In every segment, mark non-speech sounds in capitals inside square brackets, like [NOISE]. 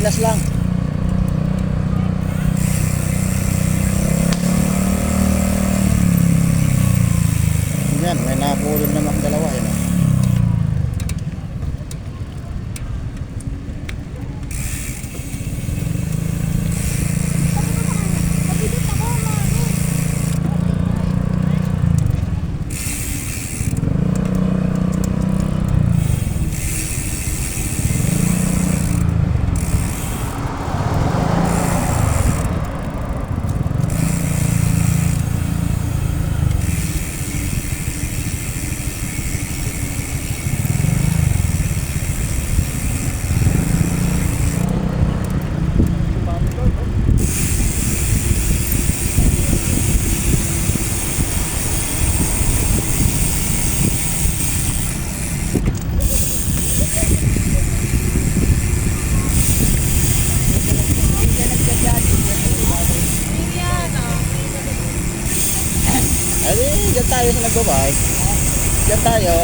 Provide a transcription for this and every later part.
Pilipinas lang. Yan, may napulod naman dalawa. Yan. oh. Ay, di, dyan tayo sa nagbabay. Dyan tayo.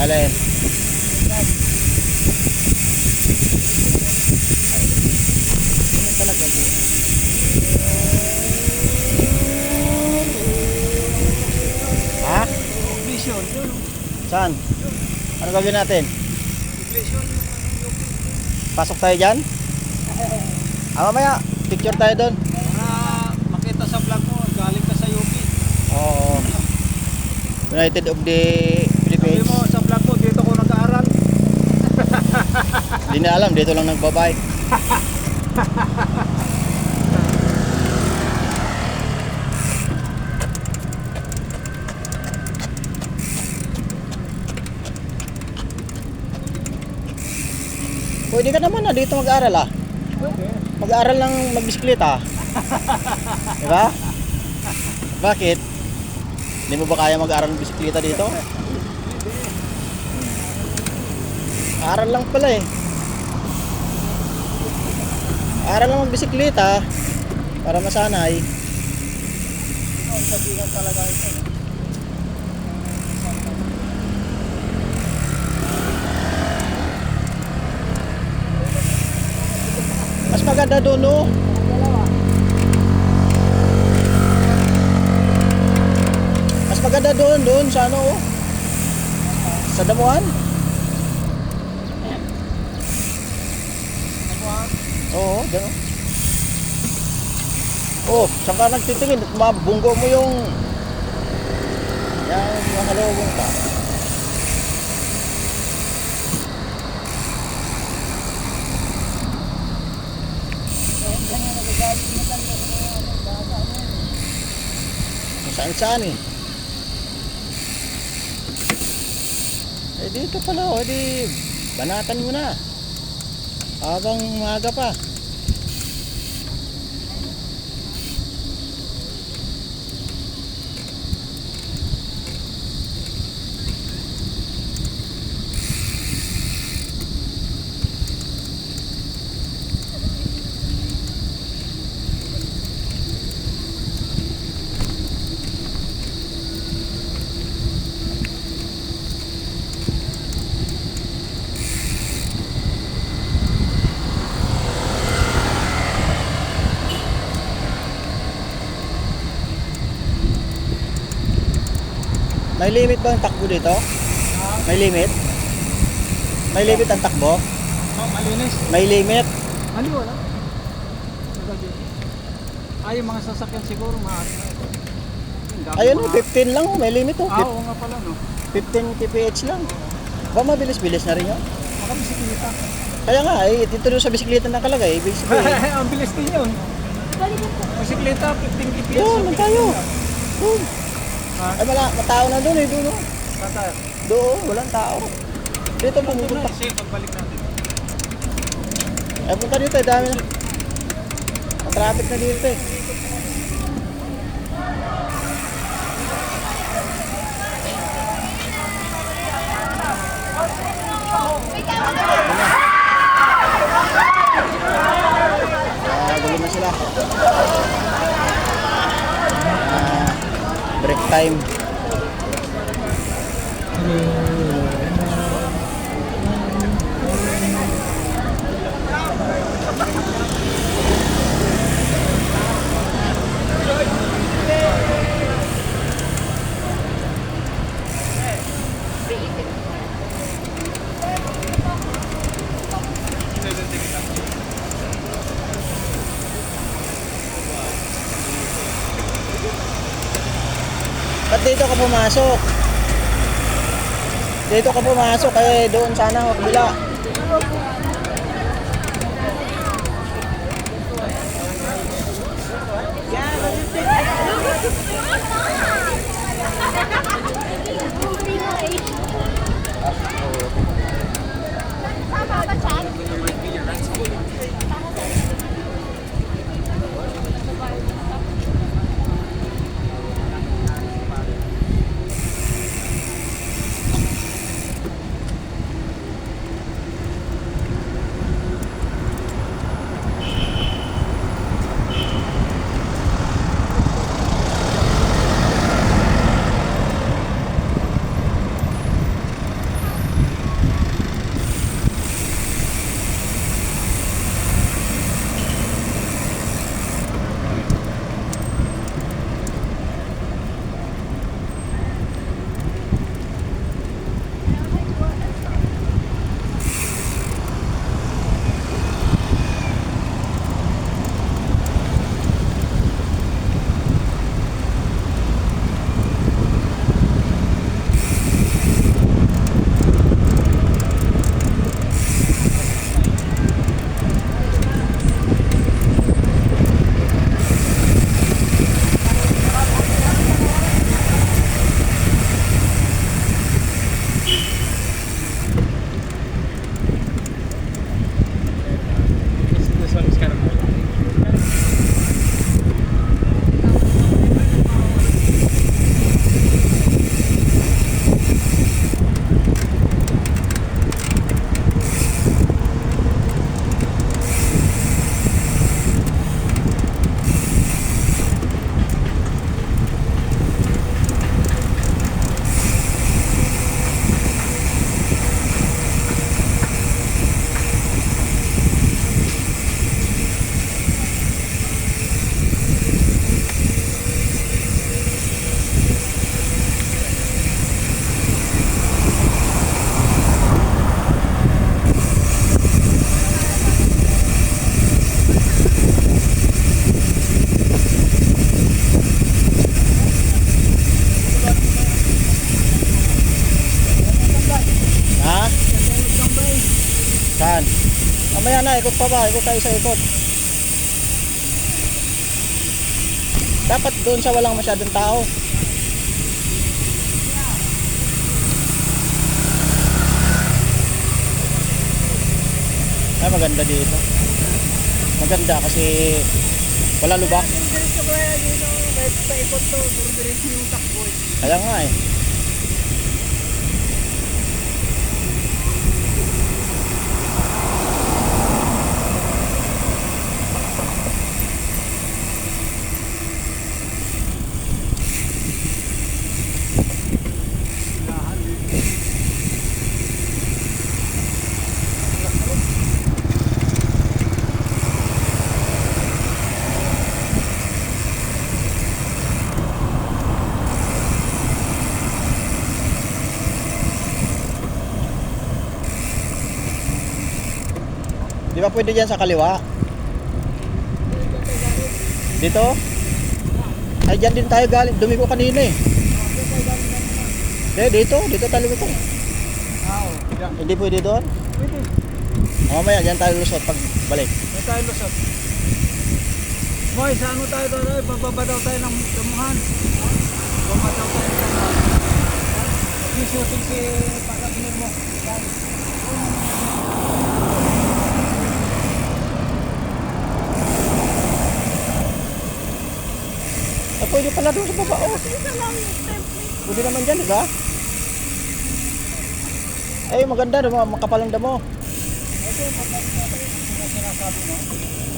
Alin? Ano talaga yun? Ha? Vision, yun. Saan? Ano gagawin natin? Pasok tayo dyan? [LAUGHS] Ah, mamaya. Picture tayo doon. para makita sa vlog mo, galing ka sa UP. Oo. United of the Sabi Philippines. mo sa vlog mo, dito ko nag-aaral. [LAUGHS] Hindi na alam, dito lang nagbabike. [LAUGHS] Pwede ka naman na dito mag-aral ah. Mag-aral lang magbisikleta. [LAUGHS] Di ba? Bakit? Hindi mo ba kaya mag-aral ng bisikleta dito? Aral lang pala eh. Aral lang magbisikleta para masanay. Ang sabihan talaga ito. Maganda doon no. Mas maganda doon, doon sa ano oh. Sa damuhan. Oo, dyan oh. Oh, saan ka nagtitingin? Mabunggo mo yung yan, mga lobong pa. Saan eh. Eh dito pala oh, di banatan mo na. Habang maaga pa. May limit ba ang takbo dito? May limit? May limit ang takbo? Oh, malinis. May limit. Ano wala? Ay, yung mga sasakyan siguro maaari na ito. Yung dami Ayun oh, mga- 15 lang may limit oh. Ah, oo nga pala, no? 15 kph lang. Ba mabilis-bilis na rin yun. Baka bisikleta. Kaya nga, eh, dito doon sa bisikleta nakalagay. Ibig [LAUGHS] sabihin, Ang bilis din yun. Bisikleta, 15 kps. Yun, tayo. Doon. Ay, wala, matao na doon eh, doon. No? Oh. Saan? Doon, oh. walang tao. Dito pumunta. Sige, pagbalik natin. Ay, punta dito, eh, dami na. Matraffic na dito eh. Ah, gulo na sila. Time. Ba't dito ka pumasok? Dito ka pumasok eh, doon sana ako kabila. This Na, ikot pa ba? Ikot tayo sa ikot. Dapat doon sa walang masyadong tao. Ay, maganda dito. Maganda kasi wala lubak. Diretso ko kaya dito, kahit Di ba pwede dyan sa kaliwa? Dito? Ay, dyan din tayo galing. Dumi ko kanina eh. Eh, dito. Dito oh, yeah. Hindi pwede doon. Pwede. Mamaya, dyan tayo lusot pag balik. May tayo lusot. Moy, sa ano tayo doon? Bababa daw tayo ng damuhan. Bababa daw tayo ng damuhan. Mag-shooting si Pagkakinir mo. Yan. pwede pala doon sa baba. Oh. Pwede naman dyan, di ba? Ay, maganda, diba? makapalang damo.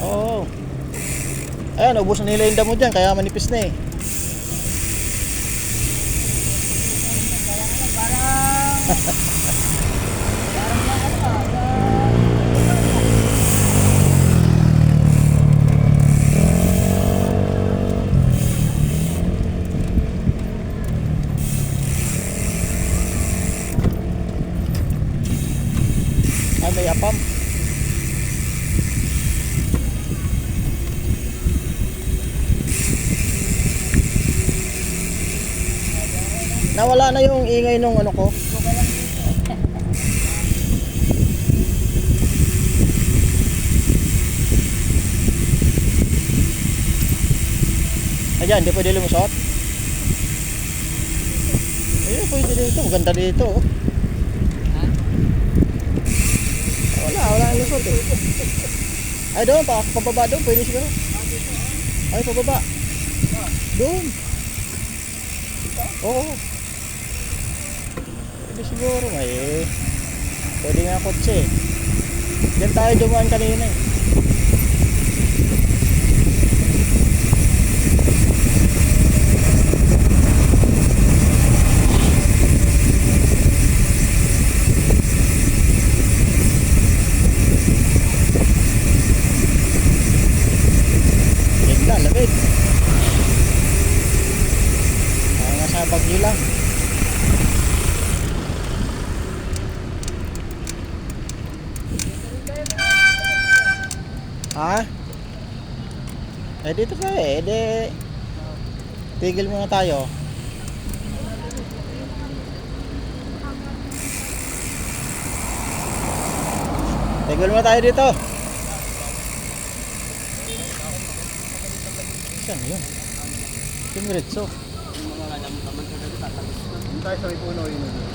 Oo. Oh. Ayan, ubusan nila yung damo dyan, kaya manipis na eh. Parang [LAUGHS] Nawala na yung ingay nung ano ko. Ayan, hindi pwede lumusot. Ayun, pwede dito. Maganda dito. oh. Wala, wala ang lusot eh. Ay, doon, pa, pababa doon, pwede siguro. Ay, pababa. Doon. Oo. Pwede siguro, may Pwede nga kotse eh. Diyan tayo dumaan kanina eh. Ganda, lamig. Kaya nga sa bagyo lang. Ha? Eh dito ka eh. Eh di... Tigil muna tayo. Tigil muna tayo dito. Saan yun? Dumiretso. Yung tayo sa may puno yun.